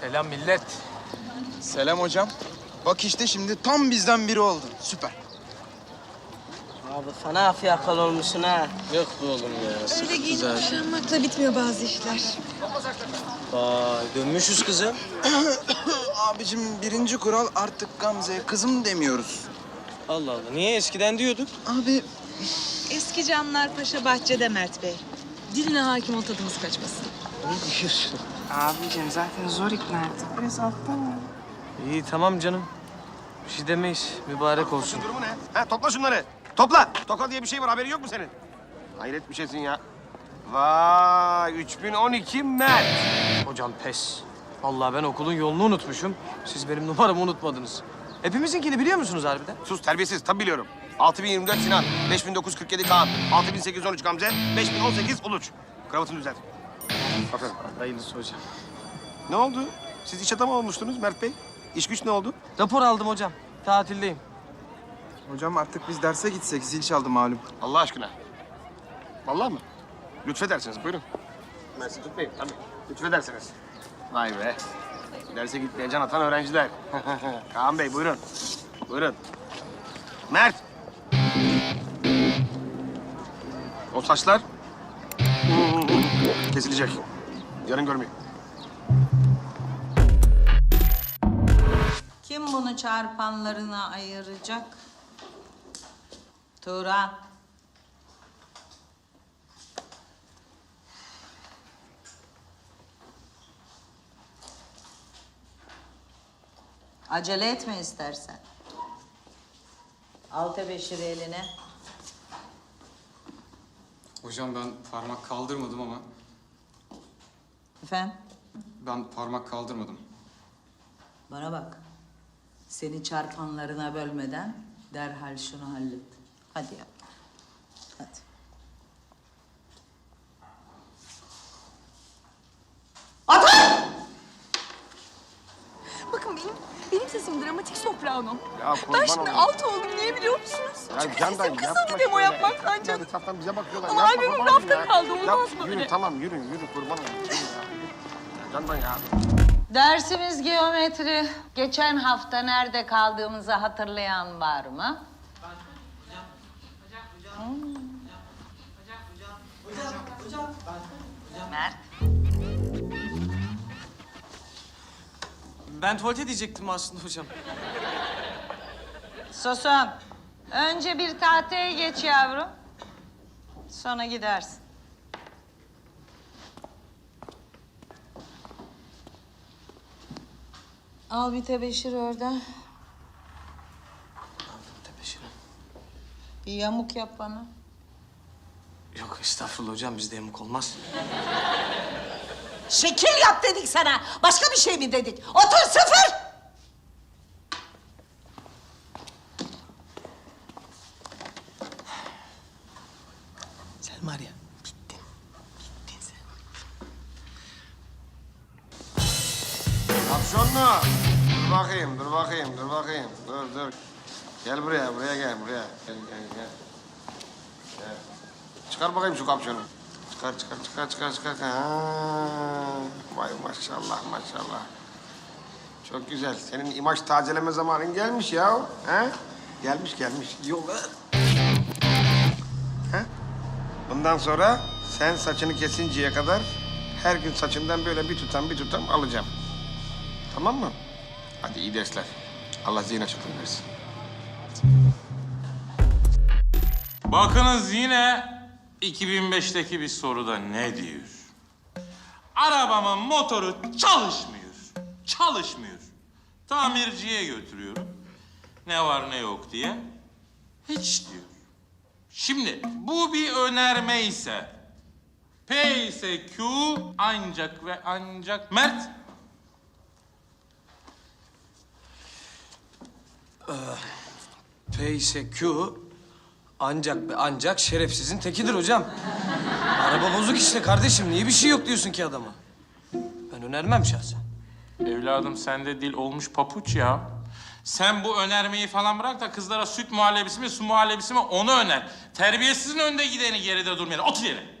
Selam millet. Selam hocam. Bak işte şimdi tam bizden biri oldun. Süper. Abi fena afiyakal olmuşsun ha. Yok be oğlum ya. Öyle giyinip kuşanmakla bitmiyor bazı işler. Vay dönmüşüz kızım. Abicim birinci kural artık Gamze'ye kızım demiyoruz. Allah Allah niye eskiden diyorduk? Abi Eski camlar Paşa Bahçe'de Mert Bey. Diline hakim ol tadımız kaçmasın. Ne diyorsun? Abicim zaten zor ikna ettik. Biraz alttan mı? İyi tamam canım. Bir şey demeyiz. Mübarek olsun. Durumu ne? Ha, topla şunları. Topla. Toka diye bir şey var. Haberin yok mu senin? Hayret bir şeysin ya. Vay 3012 Mert. Hocam pes. Vallahi ben okulun yolunu unutmuşum. Siz benim numaramı unutmadınız. Hepimizinkini biliyor musunuz harbiden? Sus terbiyesiz. Tabii biliyorum. 6024 Sinan, 5947 Kaan, 6813 Gamze, 5018 Uluç. Kravatını düzelt. Aferin. Hayırlısı hocam. Ne oldu? Siz iş adamı olmuştunuz Mert Bey. İş güç ne oldu? Rapor aldım hocam. Tatildeyim. hocam artık biz derse gitsek zil çaldı malum. Allah aşkına. Vallahi mı? Lütfedersiniz. Buyurun. Mersi tutmayın. Tabii. Lütfedersiniz. Vay be. Derse gitmeye can atan öğrenciler. Kaan Bey buyurun. Buyurun. Mert. O saçlar kesilecek. Yarın görmeyin. Kim bunu çarpanlarına ayıracak? Turan. Acele etme istersen. Al tebeşiri eline. Hocam ben parmak kaldırmadım ama Efendim, ben parmak kaldırmadım. bana bak. Seni çarpanlarına bölmeden derhal şunu hallet. Hadi yap. Hadi. Bakın benim benim sesim dramatik soprano. Ya kurban Ben şimdi olayım. alt oldum niye biliyor musunuz? Ya Çünkü Candan sesim yapma kısıldı demo şöyle. yapmaktan canım. Etraftan bize bakıyorlar. Ama Yapma, albümüm kurban olayım rafta ya. kaldı, olmaz Yap, böyle. Yürü tamam yürü yürü kurban olayım. Yürü. Ya Candan ya. Dersimiz geometri. Geçen hafta nerede kaldığımızı hatırlayan var mı? Mert. Ben tuvalete diyecektim aslında hocam. Susun. Önce bir tahtaya geç yavrum. Sonra gidersin. Al bir tebeşir orada. Tebeşiri. Bir yamuk yap bana. Yok estağfurullah hocam bizde yamuk olmaz. Şekil yap dedik sana. Başka bir şey mi dedik? Otur sıfır. Sen var Kapşonlu. Dur bakayım, dur bakayım, dur bakayım. Dur, dur. Gel buraya, buraya gel, buraya. Gel, gel, gel. Gel. Çıkar bakayım şu kapşonu. Çıkar, çıkar, çıkar, çıkar, çıkar. Ha. Vay maşallah, maşallah. Çok güzel. Senin imaj tazeleme zamanın gelmiş ya. Ha? Gelmiş, gelmiş. Yok. Ha? Bundan sonra sen saçını kesinceye kadar her gün saçından böyle bir tutam bir tutam alacağım. Tamam mı? Hadi iyi dersler. Allah zihin açıklığı versin. Bakınız yine 2005'teki bir soruda ne diyor? Arabamın motoru çalışmıyor. Çalışmıyor. Tamirciye götürüyorum. Ne var ne yok diye. Hiç diyor. Şimdi bu bir önerme ise P ise Q ancak ve ancak Mert P ise Q ancak ancak şerefsizin tekidir hocam. Araba bozuk işte kardeşim. Niye bir şey yok diyorsun ki adama? Ben önermem şahsen. Evladım sende dil olmuş papuç ya. Sen bu önermeyi falan bırak da kızlara süt muhallebisi mi, su muhallebisi mi onu öner. Terbiyesizin önde gideni geride durmayın. Otur yere.